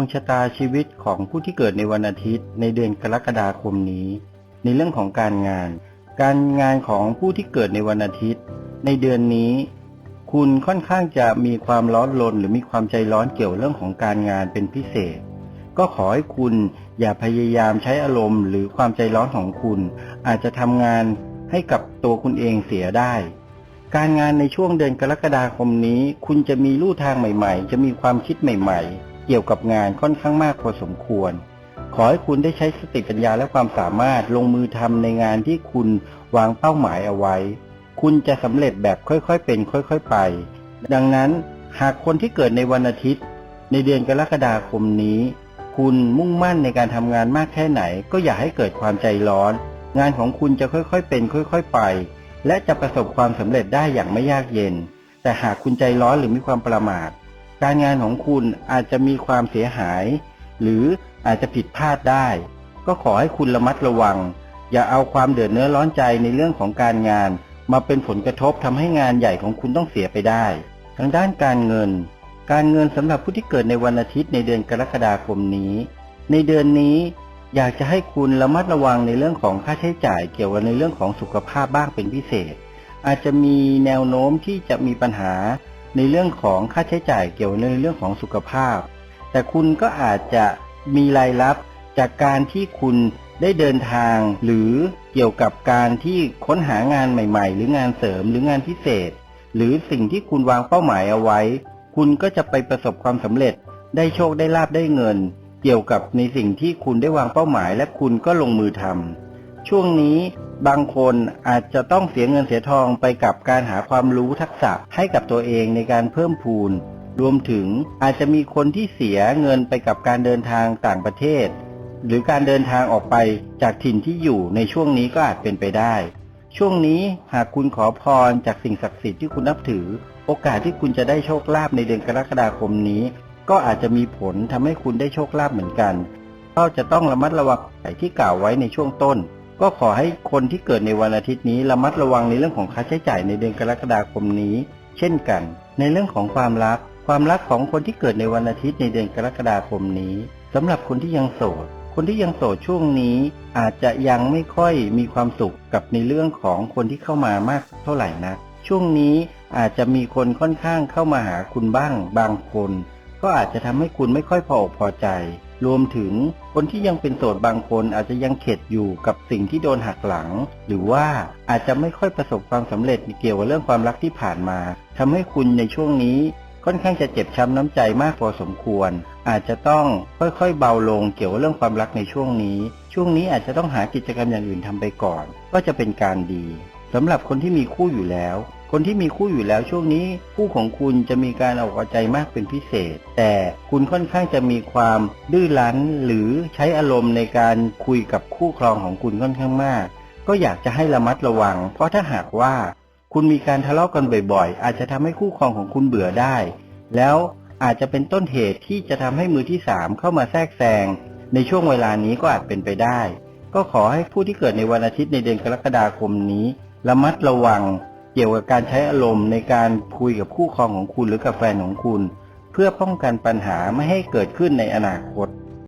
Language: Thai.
วงชะตาชีวิตของผู้ที่เกิดในวันอาทิตย์ ในเดือนกรกฎาคมนี้ ในเรื่องของการงาน การงานของผู้ที่เกิดในวันอาทิตย์ ในเดือนนี้ คุณค่อนข้างจะมีความร้อนรนหรือมีความใจร้อนเกี่ยวเรื่องของการงานเป็นพิเศษ ก็ขอให้คุณอย่าพยายามใช้อารมณ์หรือความใจร้อนของคุณ อาจจะทำงานให้กับตัวคุณเองเสียได้การงานในช่วงเดือนกรกฎาคมนี้ คุณจะมีลู่ทางใหม่ ๆ จะมีความคิดใหม่ๆ กี่ยวกับงานค่อนข้างมากพอสมควร ขอให้คุณได้ใช้สติปัญญาและความสามารถลงมือทำในงานที่คุณวางเป้าหมายเอาไว้ คุณจะสำเร็จแบบค่อยๆเป็น ค่อยๆไป ดังนั้นหากคนที่เกิดในวันอาทิตย์ ในเดือนกรกฎาคมนี้ คุณมุ่งมั่นในการทำงานมากแค่ไหน ก็อย่าให้เกิดความใจร้อน งานของคุณจะค่อยๆเป็น ค่อย ๆไป และจะประสบความสำเร็จได้อย่างไม่ยากเย็น แต่หากคุณใจร้อนหรือมีความประมาท การงานของคุณอาจจะมีความเสียหาย หรืออาจจะผิดพลาดได้ ก็ขอให้คุณระมัดระวัง อย่าเอาความเดือดเนื้อร้อนใจในเรื่องของการงาน มาเป็นผลกระทบทำให้งานใหญ่ของคุณต้องเสียไปได้ ทางด้านการเงิน การเงินสำหรับผู้ที่เกิดในวันอาทิตย์ในเดือนกรกฎาคมนี้ ในเดือนนี้อยากจะให้คุณระมัดระวังในเรื่องของค่าใช้จ่ายเกี่ยวกับในเรื่องของสุขภาพบ้างเป็นพิเศษ อาจจะมีแนวโน้มที่จะมีปัญหา ในเรื่องของค่าใช้จ่ายเกี่ยวในเรื่องของสุขภาพ แต่คุณก็อาจจะมีรายรับจากการที่คุณได้เดินทาง หรือเกี่ยวกับการที่ค้นหางานใหม่ ๆ หรืองานเสริมหรืองานพิเศษ หรือสิ่งที่คุณวางเป้าหมายเอาไว้ คุณก็จะไปประสบความสำเร็จ ได้โชคได้ลาบได้เงิน เกี่ยวกับในสิ่งที่คุณได้วางเป้าหมาย และคุณก็ลงมือทำช่วงนี้ บางคนอาจจะต้องเสียเงินเสียทองไปกับการหาความรู้ทักษะให้กับตัวเองในการเพิ่มพูน รวมถึงอาจจะมีคนที่เสียเงินไปกับการเดินทางต่างประเทศ หรือการเดินทางออกไปจากถิ่นที่อยู่ในช่วงนี้ก็อาจเป็นไปได้ ช่วงนี้หากคุณขอพรจากสิ่งศักดิ์สิทธิ์ที่คุณนับถือ โอกาสที่คุณจะได้โชคลาภในเดือนกรกฎาคมนี้ ก็อาจจะมีผลทำให้คุณได้โชคลาภเหมือนกัน ก็จะต้องระมัดระวังอย่างที่กล่าวไว้ในช่วงต้น ก็ขอให้คนที่เกิดในวันอาทิตย์นี้ระมัดระวังในเรื่องของค่าใช้จ่ายในเดือนกรกฎาคมนี้ เช่นกัน ในเรื่องของความรัก ความรักของคนที่เกิดในวันอาทิตย์ในเดือนกรกฎาคมนี้สำหรับคนที่ยังโสด คนที่ยังโสดช่วงนี้ อาจจะยังไม่ค่อยมีความสุขกับในเรื่องของคนที่เข้ามามากเท่าไหร่นักช่วงนี้อาจจะมีคนค่อนข้างเข้ามาหาคุณบ้าง บางคน ก็อาจจะทำให้คุณไม่ค่อยพออกพอใจ รวมถึงคนที่ยังเป็นโสดบางคนอาจจะยังเข็ดอยู่กับสิ่งที่โดนหักหลัง หรือว่าอาจจะไม่ค่อยประสบความสำเร็จเกี่ยวกับเรื่องความรักที่ผ่านมาทำให้คุณในช่วงนี้ค่อนข้างจะเจ็บช้ำน้ำใจมากพอสมควร อาจจะต้องค่อยๆเบาลงเกี่ยวกับเรื่องความรักในช่วงนี้ ช่วงนี้อาจจะต้องหากิจกรรมอย่างอื่นทำไปก่อน ก็จะเป็นการดีสำหรับคนที่มีคู่อยู่แล้ว คนที่มีคู่อยู่แล้วช่วงนี้ คู่ของคุณจะมีการเอาอกใจมากเป็นพิเศษ แต่คุณค่อนข้างจะมีความดื้อรั้นหรือใช้อารมณ์ในการคุยกับคู่ครองของคุณค่อนข้างมาก ก็อยากจะให้ระมัดระวัง เพราะถ้าหากว่า คุณมีการทะเลาะกันบ่อยๆ อาจจะทำให้คู่ครองของคุณเบื่อได้ แล้วอาจจะเป็นต้นเหตุที่จะทำให้มือที่สามเข้ามาแทรกแซงในช่วงเวลานี้ก็อาจเป็นไปได้ ก็ขอให้ผู้ที่เกิดในวันอาทิตย์ในเดือนกรกฎาคมนี้ ระมัดระวัง เกี่ยวกับการใช้อารมณ์ในการคุยกับคู่ครองของคุณหรือกับแฟนของคุณ เพื่อป้องกันปัญหาไม่ให้เกิดขึ้นในอนาคต